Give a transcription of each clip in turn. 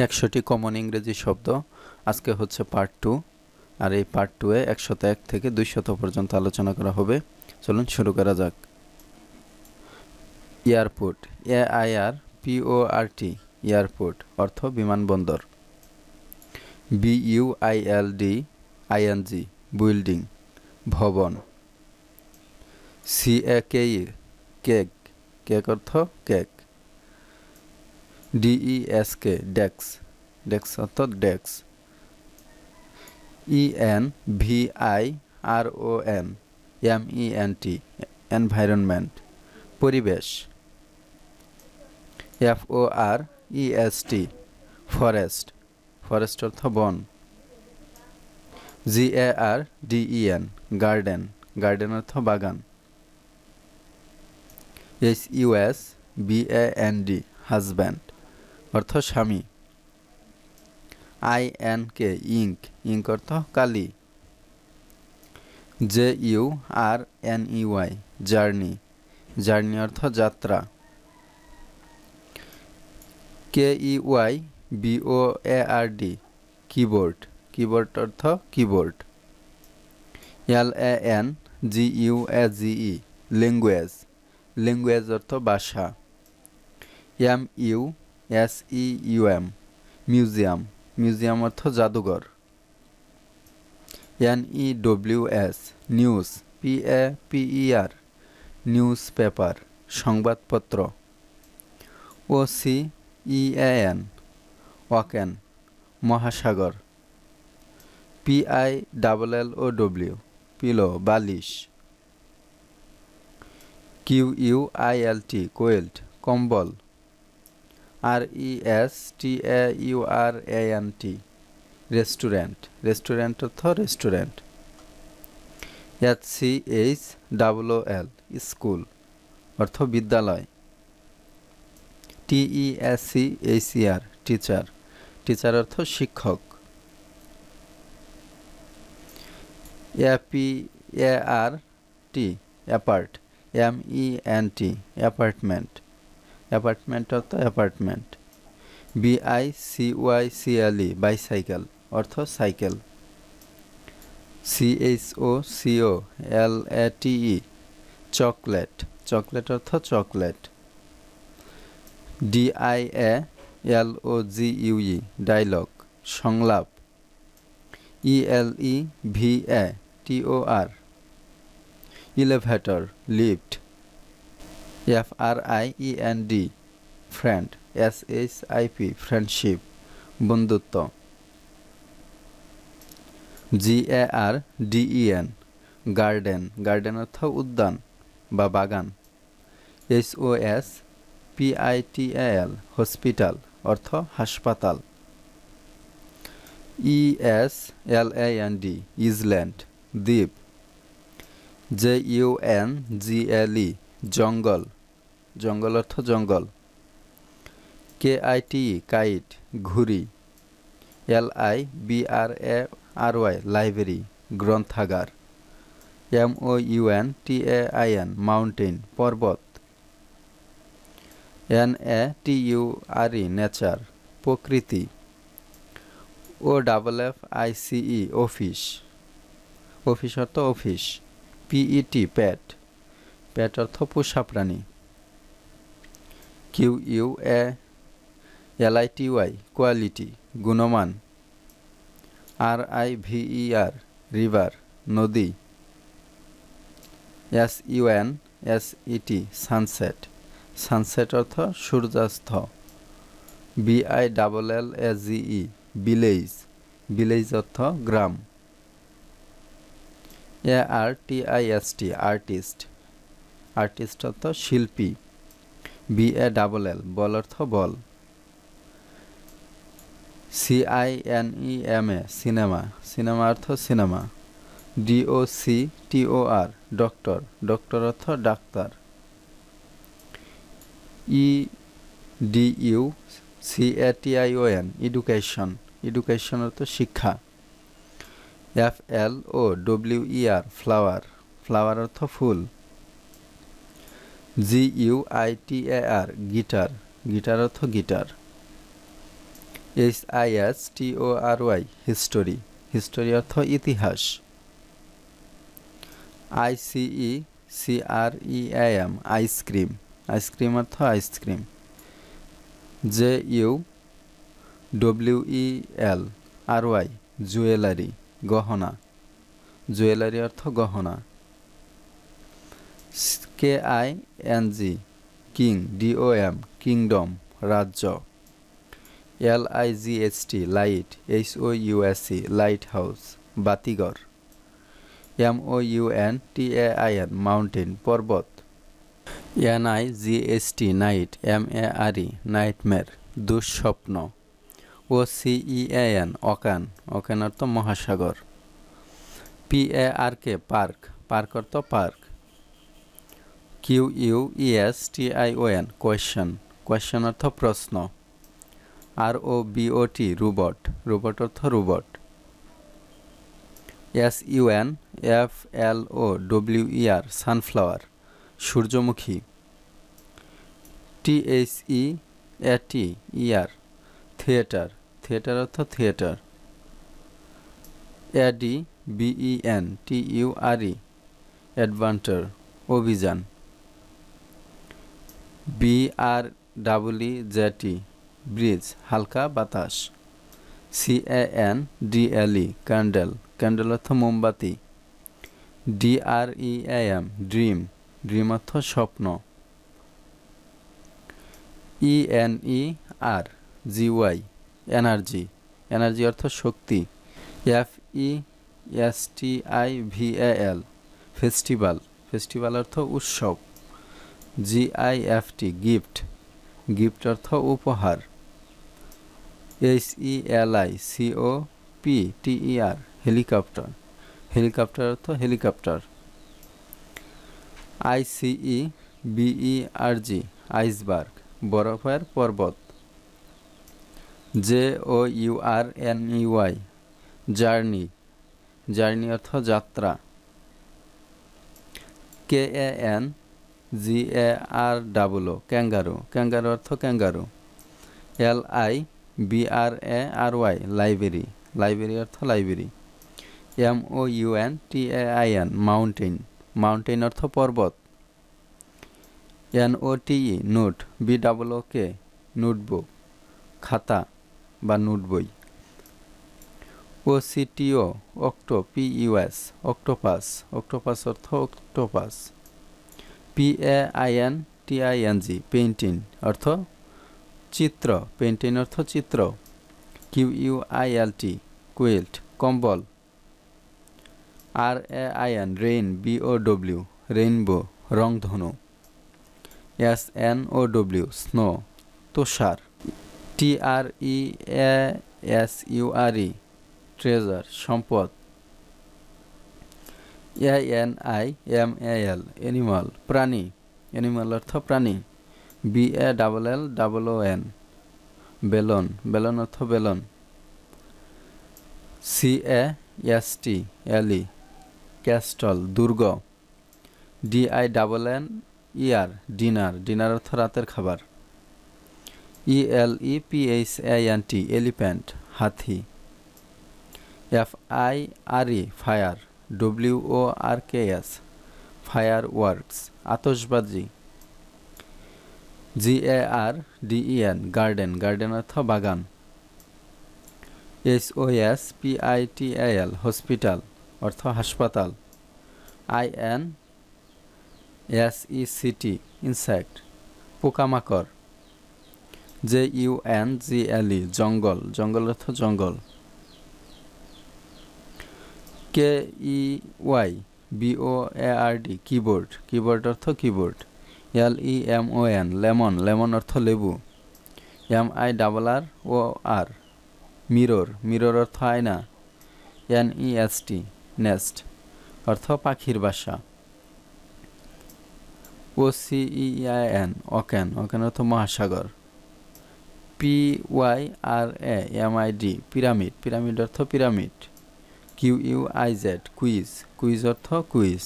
একশোটি কমন ইংরেজি শব্দ। আজকে হচ্ছে পার্ট টু আর এই পার্ট টুয়ে একশত এক থেকে দুইশত পর্যন্ত আলোচনা করা হবে। চলুন শুরু করা যাক। Airport, A I R P O R T, airport, অর্থ বিমানবন্দর B U I L D, I N G building ভবন। সি এ কে কেক কেক অর্থ কেক। ডিই এস কে ডেক্স ডেক্স অর্থ ডেক্স E N V I R O N M E N T environment পরিবেশ F O আর E S টি forest forest অর্থ বন জি A R D E N garden garden অর্থ বাগান S B A N D husband অর্থ স্বামী। I N K, ink. Ink অর্থ কালি। J U R N E Y, journey. Journey অর্থ যাত্রা। K E Y, B O A R D, keyboard. Keyboard অর্থ keyboard. L A N, G U A G E, language. Language অর্থ ভাষা। M U S E U M museum museum অর্থ জাদুঘর। N E W S news P A P E R news paper সংবাদপত্র O C E N ocean, মহাসাগর। P I double L O W pillow, বালিশ। Q U I L T quilt কম্বল। R E S T A U R A N T restaurant restaurant অর্থ restaurant H C H double L school অর্থ বিদ্যালয়. T E S C H C R teacher teacher অর্থ শিক্ষক. A P A R T apart M E N T apartment apartment অর্থ apartment. B I C Y C L E bicycle অর্থ cycle C H O C O L A T E chocolate chocolate অর্থ chocolate D I A L O G U E dialogue সংলাপ। E L E V A T O R elevator lift F R I E N D friend S H I P friendship বন্ধুত্ব G A R D E N garden garden অর্থ উদ্যান বা বাগান H O S P I T L hospital অর্থ হাসপাতাল E S L A N D island দ্বীপ J U N G L E jungle jungle অর্থ জঙ্গল। K I T kite, ঘুড়ি। L I B R A R Y, library, গ্রন্থাগার। M O U N T A I N, mountain, পর্বত। N A T U R E, nature, প্রকৃতি। O double F I C E, office. Office অর্থ office. P E T pet pet অর্থ পোষা প্রাণী। Q U A L I T Y quality গুণমান R I V E R river নদী. S U N S E T sunset sunset অর্থ সূর্যাস্ত. B I double L A G E village village অর্থ গ্রাম. A R T I S T artist artist অর্থ শিল্পী. B A double L, ball অর্থ ball. C I N E M A, cinema cinema অর্থ cinema. D O C, T O R, doctor doctor অর্থ doctor. E D U, C A T I O N, education education অর্থ শিক্ষা। F L O W E R, flower flower অর্থ ফুল। G U I T A R guitar guitar অর্থ guitar H I S T O R Y history history অর্থ ইতিহাস। I C E C R E M ice cream ice cream অর্থ ice cream J U W E L R Y jewellery গহনা। Jewellery অর্থ গহনা। K I N G king D O M kingdom রাজ্য L I G S T light H O U S C light house বাতিঘর M O U N T A I N mountain পর্বত N I G S T night M A R E nightmare দুঃস্বপ্ন O C E A N অকান ocean অর্থ মহাসাগর. P A R K park park অর্থ park Q U E S T I O N question question অর্থ প্রশ্ন। R O B O T robot robot অর্থ robot S U N F L O W E R sunflower সূর্যমুখী. T H E A T E R theatre theatre অর্থ theatre A D V E N T U R E adventure অভিযান. R double E Z E breeze হালকা বাতাস। C A N D L E candle candle অর্থ মোমবাতি। D R E M dream dream অর্থ স্বপ্ন। E N E R G Y energy energy অর্থ শক্তি। F E S T I V L festival festival অর্থ উৎসব। G I F T gift gift অর্থ উপহার। H E L I C P T E R helicopter helicopter অর্থ helicopter I C E B E R G iceberg বরফের পর্বত। J O U R N E Y journey journey অর্থ যাত্রা। K A N G A R double kangaroo kangaroo অর্থ kangaroo L I B R A R Y library library অর্থ library M O U N T A I N mountain mountain অর্থ পর্বত. N O T E note B double O K notebook খাতা বা note বই. O C T O octo P U S octopus octopus অর্থ octopus P A I N T I N G painting অর্থ চিত্র painting অর্থ চিত্র Q U I L T quilt কম্বল R A I N rain B O W rainbow রংধনু S N O W snow তুষার T R E S U R E treasure সম্পদ A N I M A L animal প্রাণী animal অর্থ প্রাণী B A double L double O N balloon balloon অর্থ balloon C A S T L castle দুর্গ D I double N E R dinner dinner অর্থ রাতের খাবার E L E P H N T elephant, হাতি F I R E fire W O R K S fireworks আতসবাজি G A R D E N garden garden অর্থ বাগান H O S P I T L hospital অর্থ হাসপাতাল I N S E C T insect পোকামাকড় J U N G L E jungle jungle অর্থ জঙ্গল। K E Y B O A R D keyboard keyboard অর্থ keyboard L E M O N lemon lemon অর্থ লেবু. M I double R O R mirror mirror অর্থ আয়না. N E S T nest অর্থ পাখির বাসা. O C E I N ocean ocean অর্থ মহাসাগর. P Y R M I D pyramid pyramid অর্থ pyramid Q U I Z quiz quiz অর্থ quiz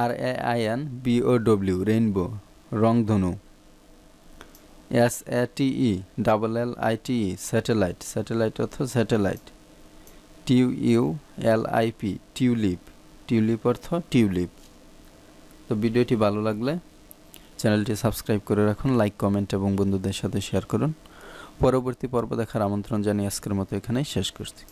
R A I N B O W rainbow রংধনু S A T E double L I T E satellite satellite অর্থ satellite T U L I P tulip tulip অর্থ tulip তো ভিডিওটি ভালো লাগলে চ্যানেলটি subscribe করে রাখুন লাইক কমেন্ট এবং বন্ধুদের সাথে শেয়ার করুন। পরবর্তী পর্ব দেখার আমন্ত্রণ জানিয়ে আজকের মতো এখানেই শেষ করছি।